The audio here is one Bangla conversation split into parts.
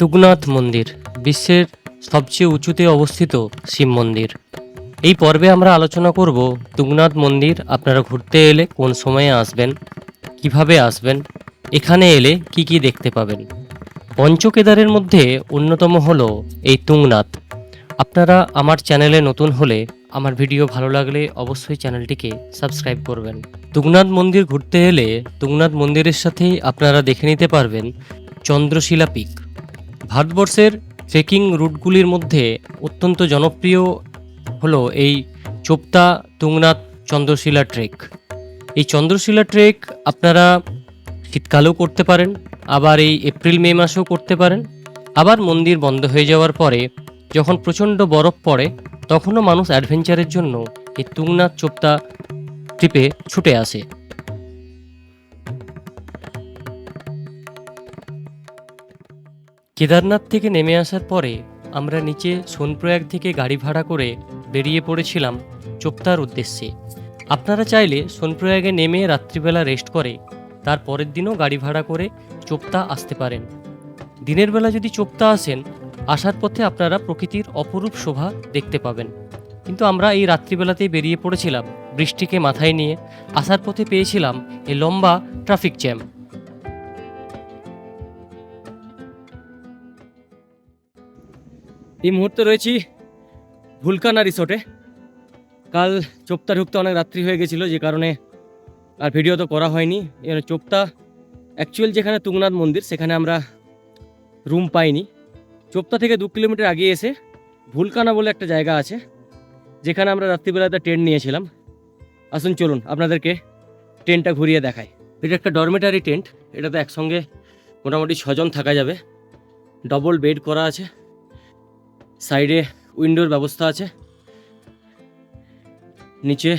তুগনাথ মন্দির, বিশ্বের সবচেয়ে উঁচুতে অবস্থিত শিব মন্দির। এই পর্বে আমরা আলোচনা করব তুগনাথ মন্দির, আপনারা ঘুরতে এলে কোন সময়ে আসবেন, কীভাবে আসবেন, এখানে এলে কি কি দেখতে পাবেন। পঞ্চকেদারের মধ্যে অন্যতম হল এই তুংনাথ আপনারা আমার চ্যানেলে নতুন হলে আমার ভিডিও ভালো লাগলে অবশ্যই চ্যানেলটিকে সাবস্ক্রাইব করবেন। তুংনাথ মন্দির ঘুরতে এলে তুংনাথ মন্দিরের সাথেই আপনারা দেখে নিতে পারবেন চন্দ্রশিলা পিক। ভারতবর্ষের ট্রেকিং রুটগুলির মধ্যে অত্যন্ত জনপ্রিয় হলো এই চোপতা তুংনাথ চন্দ্রশিলা ট্রেক। এই চন্দ্রশিলা ট্রেক আপনারা শীতকালেও করতে পারেন, আবার এই এপ্রিল, মে মাসেও করতে পারেন। আবার মন্দির বন্ধ হয়ে যাওয়ার পরে যখন প্রচণ্ড বরফ পড়ে, তখনও মানুষ অ্যাডভেঞ্চারের জন্য এই তুংনাথ চোপতা ট্রিপে ছুটে আসে। কেদারনাথ থেকে নেমে আসার পরে আমরা নিচে সোনপ্রয়াগ থেকে গাড়ি ভাড়া করে বেরিয়ে পড়েছিলাম চোপতার উদ্দেশ্যে। আপনারা চাইলে সোনপ্রয়াগে নেমে রাত্রিবেলা রেস্ট করে, তার পরের দিনও গাড়ি ভাড়া করে চোপতা আসতে পারেন। দিনের বেলা যদি চোপতা আসেন, আসার পথে আপনারা প্রকৃতির অপরূপ শোভা দেখতে পাবেন। কিন্তু আমরা এই রাত্রিবেলাতেই বেরিয়ে পড়েছিলাম, বৃষ্টিকে মাথায় নিয়ে আসার পথে পেয়েছিলাম এই লম্বা ট্রাফিক জ্যাম এই মুহূর্তে রয়েছি ভুলকানা রিসোর্টে। কাল চোপতা ঢুকতে অনেক রাত্রি হয়ে গেছিল, যে কারণে আর ভিডিও তো করা হয়নি। এর চোপতা। অ্যাকচুয়াল যেখানে তুংনাথ মন্দির, সেখানে আমরা রুম পাইনি। চোপতা থেকে দু কিলোমিটার আগে এসে ভুলকানা বলে একটা জায়গা আছে, যেখানে আমরা রাত্রিবেলাতে টেন্ট নিয়েছিলাম। আসুন, চলুন, আপনাদেরকে টেন্টটা ঘুরিয়ে দেখাই। এটা একটা ডরমেটারি টেন্ট। এটাতে একসঙ্গে মোটামুটি ছজন থাকা যাবে। ডবল বেড করা আছে। সাইডে উইন্ডোর ব্যবস্থা আছে। নিচে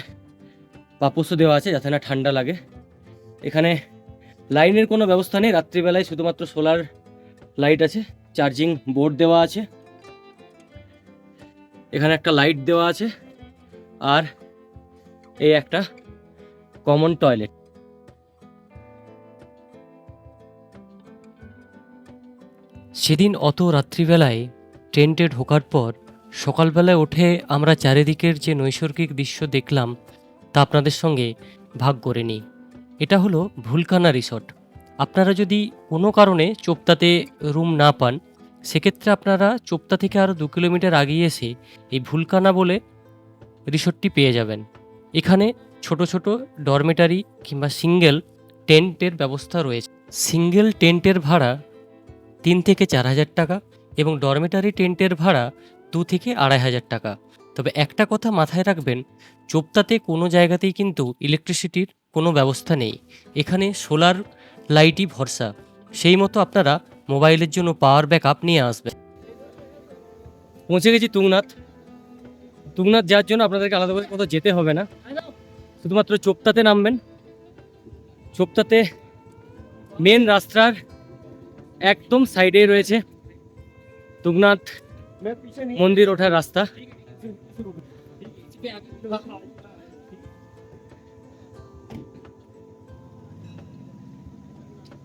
পাপোসও দেওয়া আছে যাতে না ঠান্ডা লাগে। এখানে লাইনের কোনো ব্যবস্থা নেই। রাত্রিবেলায় শুধুমাত্র সোলার লাইট আছে, চার্জিং বোর্ড দেওয়া আছে। এখানে একটা লাইট দেওয়া আছে আর এই একটা কমন টয়লেট। সেদিন অত রাত্রিবেলায় টেন্টে ঢোকার পর সকালবেলায় উঠে আমরা চারিদিকের যে নৈসর্গিক দৃশ্য দেখলাম, তা আপনাদের সঙ্গে ভাগ করে নিই। এটা হলো ভুলকানা রিসর্ট। আপনারা যদি কোনো কারণে চোপতাতে রুম না পান, সেক্ষেত্রে আপনারা চোপতা থেকে আরও দু কিলোমিটার আগিয়ে এসে এই ভুলকানা বলে রিসর্টটি পেয়ে যাবেন। এখানে ছোট ছোট ডরমেটারি কিংবা সিঙ্গেল টেন্টের ব্যবস্থা রয়েছে। সিঙ্গেল টেন্টের ভাড়া তিন থেকে চার হাজার টাকা। এবং ডরমেটারি টেন্টের ভাড়া দু থেকে আড়াই হাজার টাকা। তবে একটা কথা মাথায় রাখবেন চোপতাতে কোনো জায়গাতেই কিন্তু ইলেকট্রিসিটির কোনো ব্যবস্থা নেই। এখানে সোলার লাইটই ভরসা। সেই মতো আপনারা মোবাইলের জন্য পাওয়ার ব্যাক আপ নিয়ে আসবেন। পৌঁছে গেছি তুংনাথ তুংনাথ যাওয়ার জন্য আপনাদেরকে আলাদা করে কোথাও যেতে হবে না। শুধুমাত্র চোপতাতে নামবেন। চোপতাতে মেন রাস্তার একদম সাইডেই রয়েছে। তুংনাথ মন্দির ওঠার রাস্তা।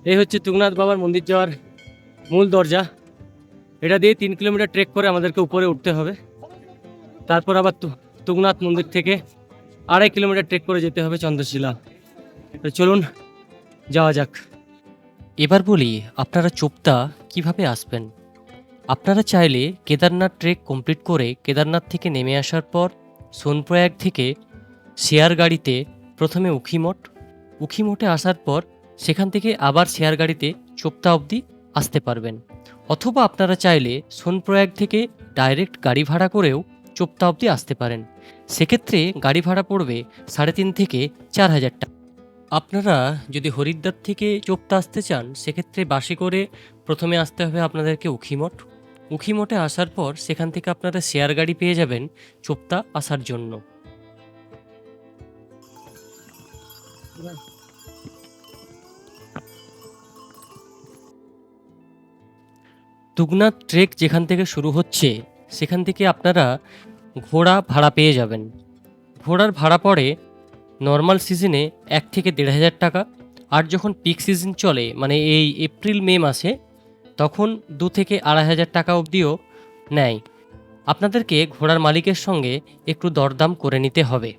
এই হচ্ছে তুংনাথ বাবার মন্দির যাওয়ার মূল দরজা। এটা দিয়ে তিন কিলোমিটার ট্রেক করে আমাদেরকে উপরে উঠতে হবে। তারপর আবার তু- তুংনাথ মন্দির থেকে আড়াই কিলোমিটার ট্রেক করে যেতে হবে চন্দ্রশিলা। চলুন, যাওয়া যাক। এবার বলি, আপনারা চোপতা কীভাবে আসবেন? আপনারা চাইলে কেদারনাথ ট্রেক কমপ্লিট করে কেদারনাথ থেকে নেমে আসার পর সোনপ্রয়াগ থেকে শেয়ার গাড়িতে প্রথমে উখিমঠ, উখিমঠে আসার পর সেখান থেকে আবার শেয়ার গাড়িতে চোপতা অবধি আসতে পারবেন। অথবা আপনারা চাইলে সোনপ্রয়াগ থেকে ডাইরেক্ট গাড়ি ভাড়া করেও চোপতা অবধি আসতে পারেন। সেক্ষেত্রে গাড়ি ভাড়া পড়বে সাড়ে তিন থেকে চার হাজার টাকা। আপনারা যদি হরিদ্বার থেকে চোপতা আসতে চান, সেক্ষেত্রে বাসে করে প্রথমে আসতে হবে আপনাদেরকে উখিমঠ। উখিমঠে আসার পর সেখান থেকে আপনারা শেয়ার গাড়ি পেয়ে যাবেন চোপতা আসার জন্য। তুগনাথ ট্রেক যেখান থেকে শুরু হচ্ছে, সেখান থেকে আপনারা ঘোড়া ভাড়া পেয়ে যাবেন। ঘোড়ার ভাড়া পড়ে নর্মাল সিজনে এক থেকে দেড় হাজার টাকা। আর যখন পিক সিজন চলে মানে এই এপ্রিল, মে মাসে তখন দু থেকে আড়াই হাজার টাকা অবধিও নেয়। আপনাদেরকে ঘোড়ার মালিকের সঙ্গে একটু দরদাম করে নিতে হবে।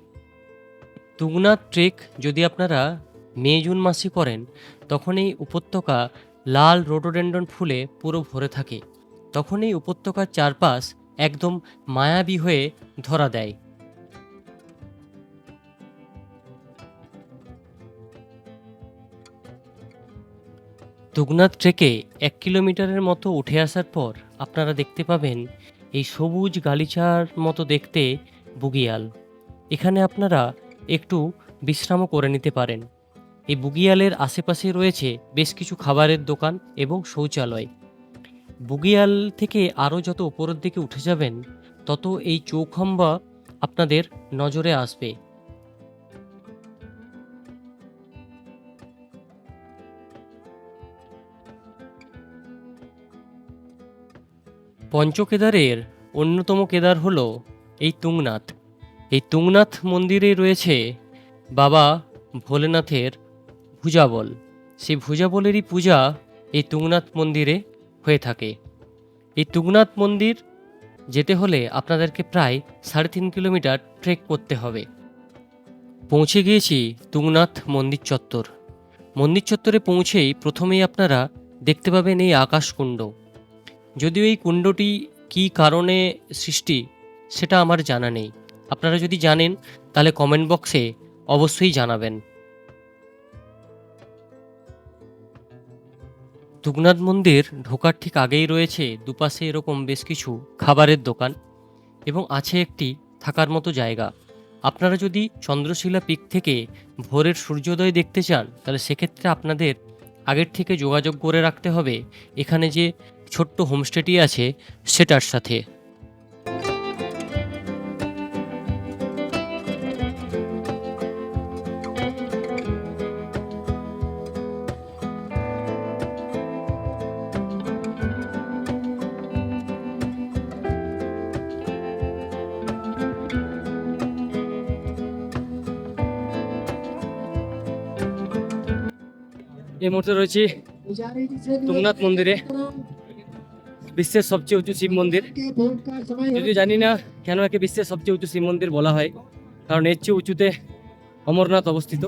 তুংনাথ ট্রেক যদি আপনারা মে, জুন মাসে করেন, তখন এই উপত্যকা লাল রোডোডেন্ডন ফুলে পুরো ভরে থাকে। তখন এই উপত্যকার চারপাশ একদম মায়াবী হয়ে ধরা দেয়। তুগনাথ ট্রেকে এক কিলোমিটারের মতো উঠে আসার পর আপনারা দেখতে পাবেন এই সবুজ গালিচার মতো দেখতে বুগিয়াল। এখানে আপনারা একটু বিশ্রামও করে নিতে পারেন। এই বুগিয়ালের আশেপাশে রয়েছে বেশ কিছু খাবারের দোকান এবং শৌচালয়। বুগিয়াল থেকে আরও যত উপরের দিকে উঠে যাবেন, তত এই চৌখম্বা আপনাদের নজরে আসবে। পঞ্চকেদারের অন্যতম কেদার হল এই তুংনাথ এই তুংনাথ মন্দিরে রয়েছে বাবা ভোলেনাথের ভুজাবল। সেই ভুজাবলেরই পূজা এই তুংনাথ মন্দিরে হয়ে থাকে। এই তুংনাথ মন্দির যেতে হলে আপনাদেরকে প্রায় সাড়ে তিন কিলোমিটার ট্রেক করতে হবে। পৌঁছে গিয়েছি তুংনাথ মন্দির চত্বর। মন্দির চত্বরে পৌঁছেই প্রথমেই আপনারা দেখতে পাবেন এই আকাশকুণ্ড। যদিও এই কুণ্ডটি কী কারণে সৃষ্টি, সেটা আমার জানা নেই। আপনারা যদি জানেন, তাহলে কমেন্ট বক্সে অবশ্যই জানাবেন। তুগনাথ মন্দির ঢোকার ঠিক আগেই রয়েছে দুপাশে এরকম বেশ কিছু খাবারের দোকান এবং আছে একটি থাকার মতো জায়গা। আপনারা যদি চন্দ্রশিলা পিক থেকে ভোরের সূর্যোদয় দেখতে চান, তাহলে সেক্ষেত্রে আপনাদের আগের থেকে যোগাযোগ করে রাখতে হবে। এখানে যে ছোট্ট হোমস্টেটি আছে সেটার সাথে। এই মুহূর্তে রয়েছি তুংনাথ মন্দিরে। বিশ্বের সবচেয়ে উঁচু শিব মন্দির। যদি জানি না কেন একে বিশ্বের সবচেয়ে উঁচু শিব মন্দির বলা হয়, কারণ এর চেয়ে উঁচুতে অমরনাথ অবস্থিত।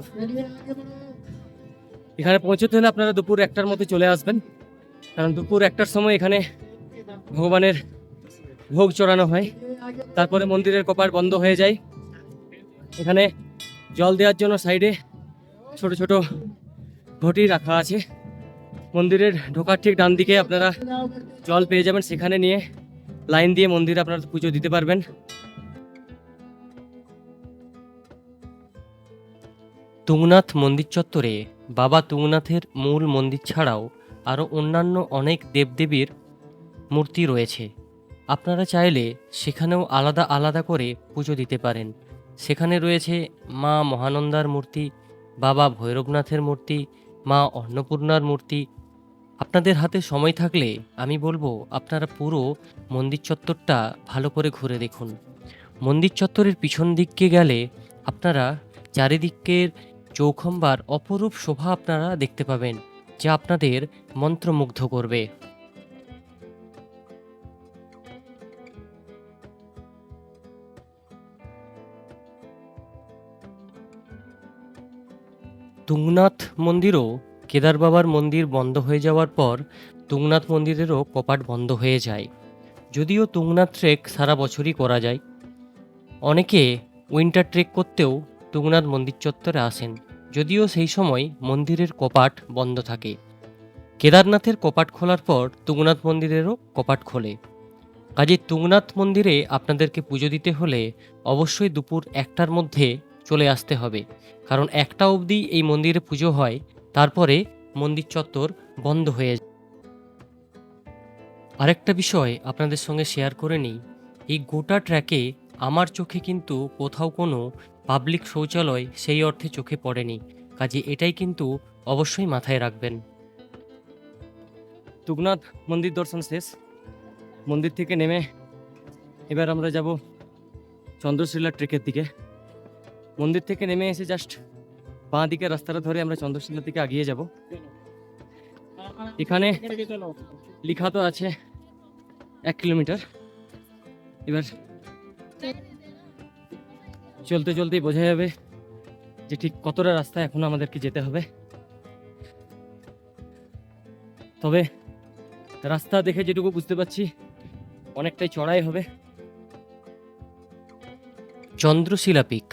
এখানে পৌঁছতে হলে আপনারা দুপুর একটার মধ্যে চলে আসবেন, কারণ দুপুর একটার সময় এখানে ভগবানের ভোগ চড়ানো হয়। তারপরে মন্দিরের কপাট বন্ধ হয়ে যায়। এখানে জল দেওয়ার জন্য সাইডে ছোট ছোট ঘটি রাখা আছে। মন্দিরের ঢোকার ঠিক ডান দিকে আপনারা জল পেয়ে যাবেন, সেখানে নিয়ে লাইন দিয়ে মন্দিরে আপনারা পুজো দিতে পারবেন। তুংনাথ মন্দির চত্বরে বাবা তুংনাথের মূল মন্দির ছাড়াও আরও অন্যান্য অনেক দেবদেবীর মূর্তি রয়েছে। আপনারা চাইলে সেখানেও আলাদা আলাদা করে পুজো দিতে পারেন। সেখানে রয়েছে মা মহানন্দার মূর্তি, বাবা ভৈরবনাথের মূর্তি, মা অন্নপূর্ণার মূর্তি আপনাদের হাতে সময় থাকলে আমি বলব, আপনারা পুরো মন্দির চত্বরটা ভালো করে ঘুরে দেখুন। মন্দির চত্বরের পিছন দিকে গেলে আপনারা চারিদিকের চৌখম্বার অপরূপ শোভা আপনারা দেখতে পাবেন, যা আপনাদের মন্ত্রমুগ্ধ করবে। তুংনাথ মন্দিরও কেদার বাবার মন্দির বন্ধ হয়ে যাওয়ার পর তুংনাথ মন্দিরেরও কপাট বন্ধ হয়ে যায়। যদিও তুংনাথ ট্রেক সারা বছরই করা যায়। অনেকে উইন্টার ট্রেক করতেও তুংনাথ মন্দির চত্বরে আসেন। যদিও সেই সময় মন্দিরের কপাট বন্ধ থাকে। কেদারনাথের কপাট খোলার পর তুংনাথ মন্দিরেরও কপাট খোলে। কাজে তুংনাথ মন্দিরে আপনাদেরকে পুজো দিতে হলে অবশ্যই দুপুর একটার মধ্যে চলে আসতে হবে। কারণ একটা অবধি এই মন্দিরে পুজো হয় তারপরে মন্দির চত্বর বন্ধ হয়ে আরেকটা বিষয় আপনাদের সঙ্গে শেয়ার করে নিই। এই গোটা ট্র্যাকে আমার চোখে কিন্তু কোথাও কোনো পাবলিক শৌচালয় সেই অর্থে চোখে পড়েনি। কাজে এটাই কিন্তু অবশ্যই মাথায় রাখবেন। তুগনাথ, মন্দির দর্শন শেষ। মন্দির থেকে নেমে এবার আমরা যাব চন্দ্রশিলা ট্রেকের দিকে। মন্দির থেকে নেমে এসে জাস্ট বাঁ দিকে রাস্তাটা ধরে আমরা চন্দ্রশিলার দিকে এগিয়ে যাব। এখানে লেখা তো আছে এক কিলোমিটার। এবার চলতে চলতেই বোঝা যাবে যে ঠিক কতটা রাস্তা এখনও আমাদেরকে যেতে হবে। তবে রাস্তা দেখে যেটুকু বুঝতে পারছি, অনেকটাই চড়াই হবে। চন্দ্রশিলা পিক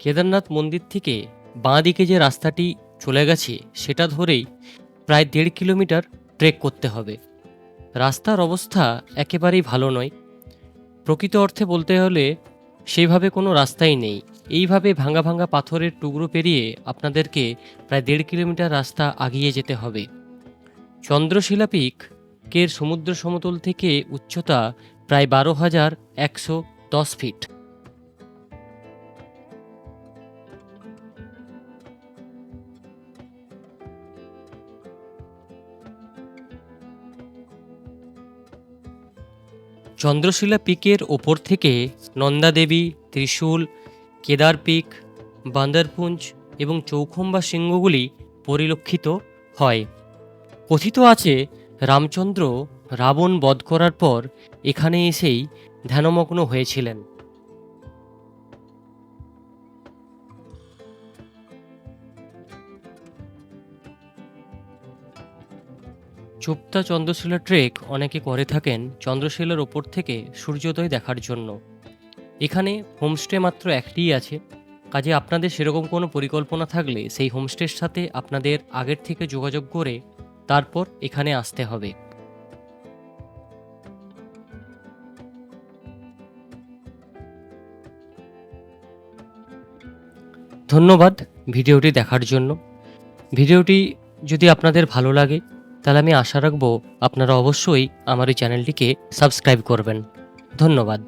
কেদারনাথ মন্দির থেকে বাঁ দিকে যে রাস্তাটি চলে গেছে, সেটা ধরেই প্রায় দেড় কিলোমিটার ট্রেক করতে হবে। রাস্তার অবস্থা একেবারেই ভালো নয়। প্রকৃত অর্থে বলতে হলে সেইভাবে কোনো রাস্তাই নেই। এইভাবে ভাঙা ভাঙা পাথরের টুকরো পেরিয়ে আপনাদেরকে প্রায় দেড় কিলোমিটার রাস্তা আগিয়ে যেতে হবে। চন্দ্রশিলা পিক সমুদ্র সমতল থেকে উচ্চতা প্রায় বারো হাজার একশো দশ ফিট। চন্দ্রশিলা পিকের ওপর থেকে নন্দাদেবী, ত্রিশূল, কেদার পিক, বান্দরপুঞ্জ এবং চৌখম্বা সিংহগুলি পরিলক্ষিত হয়। কথিত আছে, রামচন্দ্র রাবণ বধ করার পর এখানে এসেই ধ্যানমগ্ন হয়েছিলেন। চোপতা চন্দ্রশিলা ট্রেক অনেকে করে থাকেন চন্দ্রশিলার ওপর থেকে সূর্যোদয় দেখার জন্য। এখানে হোমস্টে মাত্র একটিই আছে। কাজে আপনাদের সেরকম কোনো পরিকল্পনা থাকলে সেই হোমস্টের সাথে আপনাদের আগের থেকে যোগাযোগ করে তারপর এখানে আসতে হবে। ধন্যবাদ ভিডিওটি দেখার জন্য। ভিডিওটি যদি আপনাদের ভালো লাগে তাহলে আমি আশা রাখব আপনারা অবশ্যই আমার এই চ্যানেলটিকে সাবস্ক্রাইব করবেন। ধন্যবাদ।